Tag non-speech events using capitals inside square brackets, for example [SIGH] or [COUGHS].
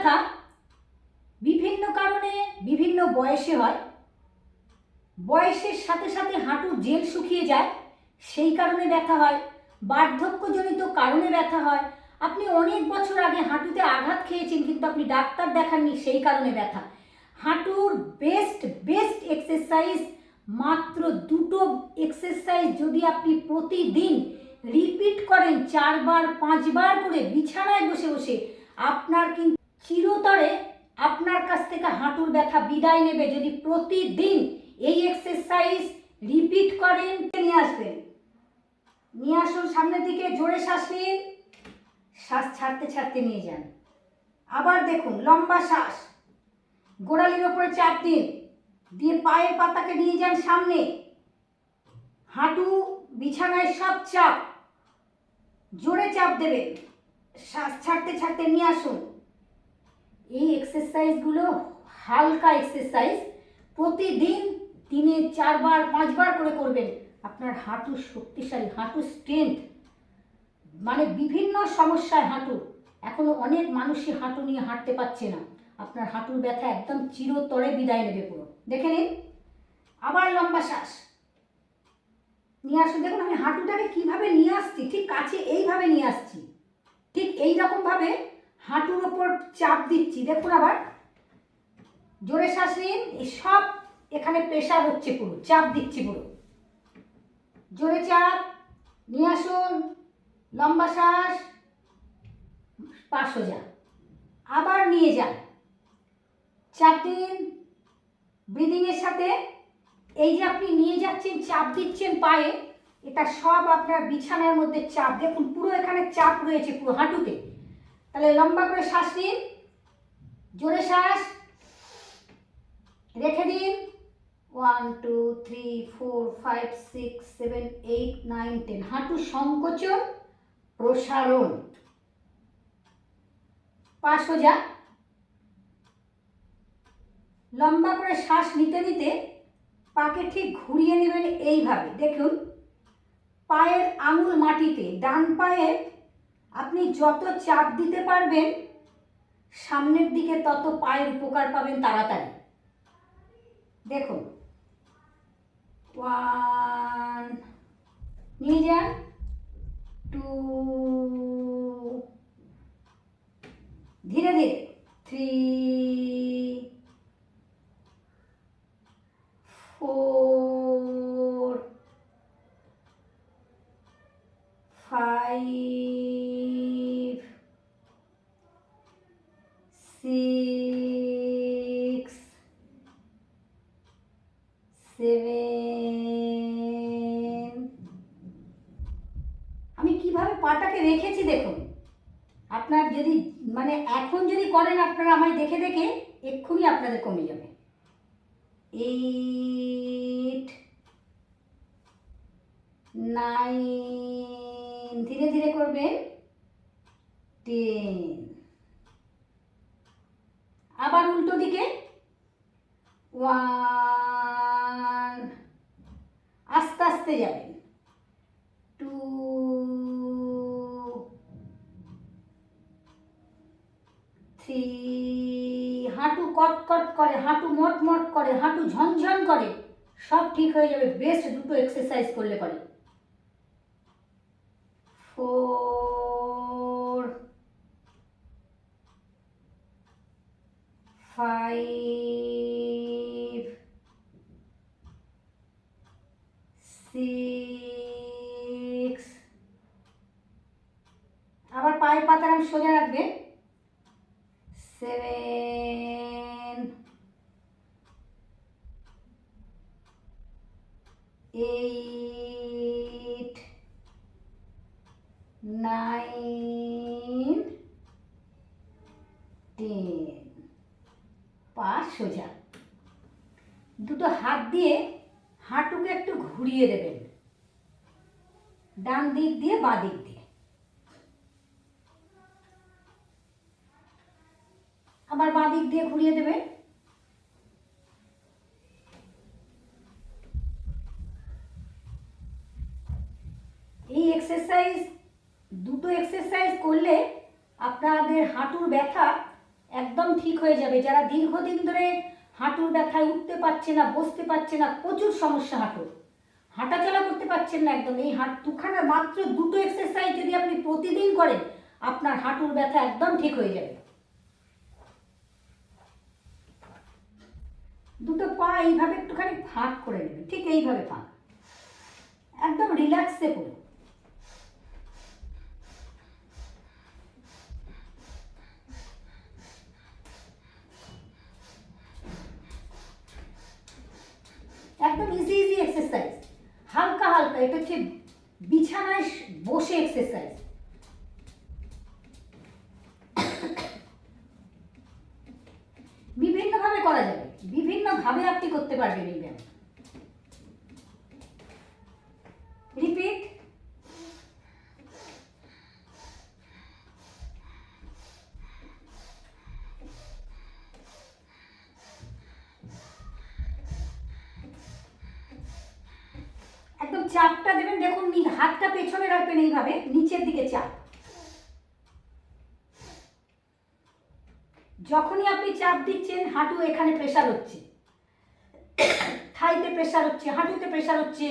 ব্যথা বিভিন্ন কারণে বিভিন্ন বয়সে হয়। বয়সের সাথে সাথে হাঁটুর জেল শুকিয়ে যায়, সেই কারণে ব্যথা হয়। বার্ধক্যজনিত কারণে ব্যথা হয়। আপনি অনেক বছর আগে হাঁটুতে আঘাত খেয়েছেন, কিন্তু আপনি ডাক্তার দেখাননি, সেই কারণে ব্যথা। হাঁটুর বেস্ট বেস্ট এক্সারসাইজ মাত্র দুটো এক্সারসাইজ যদি আপনি প্রতিদিন রিপিট করেন, চারবার, পাঁচবার করে বিছানায় বসে বসে আপনার কিন্তু চিরতরে আপনার কাছ থেকে হাঁটুর ব্যথা বিদায় নেবে যদি প্রতিদিন এই এক্সারসাইজ রিপিট করেন, নিয়ে আসবেন। নিয়ে আসুন, সামনের দিকে জোরে শ্বাস নিন। শ্বাস ছাড়তে ছাড়তে নিয়ে যান। আবার দেখুন, লম্বা শ্বাস। গোড়ালির ওপরে চাপ দিন। দিয়ে পায়ের পাতাকে নিয়ে যান সামনে। হাঁটু বিছানায় সব চাপ। জোরে চাপ দেবেন। শ্বাস ছাড়তে ছাড়তে নিয়ে আসুন। এই এক্সারসাইজগুলো হালকা এক্সারসাইজ প্রতিদিন দিনে চারবার, পাঁচবার করে করবেন। আপনার হাঁটু শক্তিশালী, হাঁটু স্ট্রেংথ মানে বিভিন্ন সমস্যায় হাঁটু। এখনও অনেক মানুষই হাঁটু নিয়ে হাঁটতে পারছে না। আপনার হাঁটুর ব্যথা একদম চিরতরে বিদায় নেবে পুরো। দেখে নিন। আবার লম্বা শ্বাস। নিয়ে আসুন। দেখুন, আমি হাঁটুটাকে কীভাবে নিয়ে আসছি, ঠিক কাছে এইভাবে নিয়ে আসছি। ঠিক এই রকমভাবে হাঁটুর ওপর চাপ দিচ্ছি। দেখুন আবার। জোরে শ্বাস নিন। সব এখানে প্রেশার হচ্ছে পুরো। চাপ দিচ্ছি পুরো। জোরে চাপ। নিয়ে আসুন। লম্বা শ্বাস। পা সোজা। আবার নিয়ে যান। চাপ দিন। ব্রিদিংয়ের সাথে এই যে আপনি নিয়ে যাচ্ছেন, চাপ দিচ্ছেন পায়ে, এটা সব আপনার বিছানার মধ্যে চাপ। দেখুন, পুরো এখানে চাপ রয়েছে পুরো হাঁটুতে। তাহলে লম্বা করে শ্বাস নিন। জোরে শ্বাস। রেখে দিন। One two three four five six seven eight nine ten হাঁটু সংকোচন, প্রসারণ। পা সোজা। লম্বা করে শ্বাস নিতে নিতে পাকে ঠিক ঘুরিয়ে নেবেন এইভাবে। দেখুন, পায়ের আঙুল মাটিতে, ডান পায়ে আপনি যত চাপ দিতে পারবেন, সামনের দিকে তত পায়ের উপকার পাবেন তাড়াতাড়ি। দেখুন। ওয়ান, নিয়ে যান। টু, ধীরে ধীরে। থ্রি, ফোর রেখেছি দেখুন। আপনার যদি মানে এখন যদি করেন, আপনারা আমায় দেখে দেখে এক্ষুনি আপনাদের কমে যাবে। এইট নাইন ধীরে ধীরে করবেন। টেন আবার উল্টো দিকে। ওয়ান আস্তে আস্তে যাবেন। টু থ্রি হাঁটু কটকট করে, হাঁটু মট মট করে, হাঁটু ঝনঝন করে, সব ঠিক হয়ে যাবে বেস্ট দুটো এক্সারসাইজ করলে পরে। ফোর ফাইভ সিক্স আবার পায়ের পাতার সোজা রাখবেন সেভেন এইট নাইন টেন পা সোজা। দুটো হাত দিয়ে হাঁটুকে একটু ঘুরিয়ে দেবেন। ডান দিক দিয়ে, বাঁ দিক দিয়ে। আবার বাঁ দিক দিয়ে ঘুরিয়ে দেবেন। এক্সারসাইজ দুটো এক্সারসাইজ করলে আপনাদের হাঁটুর ব্যথা একদম ঠিক হয়ে যাবে। যারা দীর্ঘদিন ধরে হাঁটুর ব্যথায় উঠতে পারছে না, বসতে পারছে না, প্রচুর সমস্যা হাঁটুর। হাঁটাচলা করতে পারছেন না একদম। এই হাঁট দুখানা মাত্র দুটো এক্সারসাইজ যদি আপনি প্রতিদিন করেন, আপনার হাঁটুর ব্যথা একদম ঠিক হয়ে যাবে। দুটো পা এইভাবে একটুখানি ফাঁক করে নেবেন। ঠিক এইভাবে ফাঁক। একদম রিল্যাক্সে পুরো একদম ইজি ইজি এক্সারসাইজ হালকা হালকা এটা হচ্ছে বিছানায় বসে এক্সারসাইজ বিভিন্নভাবে করা যাবে। বিভিন্নভাবে আপনি করতে পারবেন এই ব্যায়াম রিপিট একদম চাপটা দেবেন, দেখুন হাতটা পেছনে রাখবেন এইভাবে, নিচের দিকে চাপ। যখনই আপনি চাপ দিচ্ছেন, হাঁটু এখানে প্রেশার হচ্ছে। [COUGHS] থাইতে প্রেশার হচ্ছে, হাঁটুতে প্রেশার হচ্ছে।